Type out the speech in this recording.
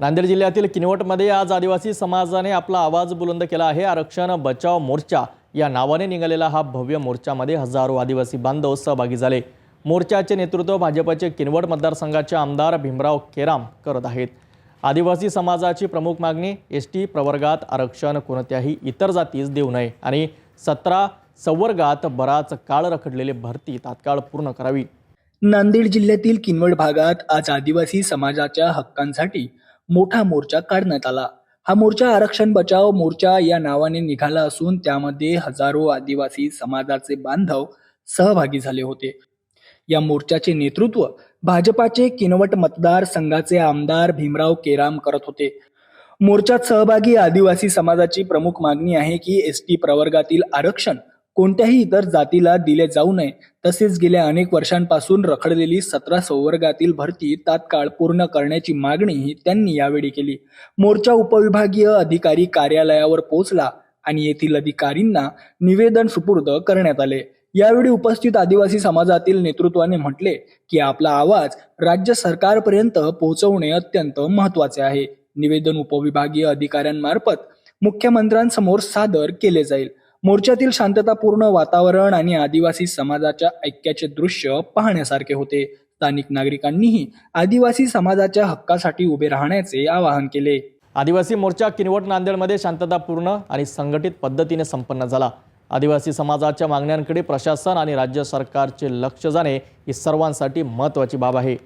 नांदेड जिल्ह्यातील किनवटमध्ये आज आदिवासी समाजाने आपला आवाज बुलंद केला आहे. आरक्षण बचाव मोर्चा या नावाने निघालेला हा भव्य मोर्चामध्ये हजारो आदिवासी बांधव सहभागी झाले. मोर्चाचे नेतृत्व भाजपचे किनवट मतदारसंघाचे आमदार भीमराव केराम करत आहेत. आदिवासी समाजाची प्रमुख मागणी एस टी प्रवर्गात आरक्षण कोणत्याही इतर जातीस देऊ नये आणि सतरा संवर्गात बराच काळ रखडलेली भरती तात्काळ पूर्ण करावी. नांदेड जिल्ह्यातील किनवट भागात आज आदिवासी समाजाच्या हक्कांसाठी मोठा मोर्चा काढण्यात आला. हा मोर्चा आरक्षण बचाव मोर्चा या नावाने निघाला असून त्यामध्ये हजारो आदिवासी समाजाचे बांधव सहभागी झाले होते. या मोर्चाचे नेतृत्व भाजपाचे किनवट मतदार संघाचे आमदार भीमराव केराम करत होते. मोर्चात सहभागी आदिवासी समाजाची प्रमुख मागणी आहे की एस टी प्रवर्गातील आरक्षण कोणत्याही इतर जातीला दिले जाऊ नये. तसेच गेल्या अनेक वर्षांपासून रखडलेली सतरा संवर्गातील भरती तात्काळ पूर्ण करण्याची मागणीही त्यांनी यावेळी केली. मोर्चा उपविभागीय अधिकारी कार्यालयावर पोहोचला आणि येथील अधिकारींना निवेदन सुपूर्द करण्यात आले. यावेळी उपस्थित आदिवासी समाजातील नेतृत्वाने म्हटले की आपला आवाज राज्य सरकारपर्यंत पोहोचवणे अत्यंत महत्त्वाचे आहे. निवेदन उपविभागीय अधिकाऱ्यांमार्फत मुख्यमंत्र्यांसमोर सादर केले जाईल. मोर्चातील शांततापूर्ण वातावरण आणि आदिवासी समाजाच्या ऐक्याचे दृश्य पाहण्यासारखे होते. स्थानिक नागरिकांनीही आदिवासी समाजाच्या हक्कासाठी उभे राहण्याचे आवाहन केले. आदिवासी मोर्चा किनवट नांदेडमध्ये शांततापूर्ण आणि संघटित पद्धतीने संपन्न झाला. आदिवासी समाजाच्या मागण्यांकडे प्रशासन आणि राज्य सरकारचे लक्ष जाणे ही सर्वांसाठी महत्त्वाची बाब आहे.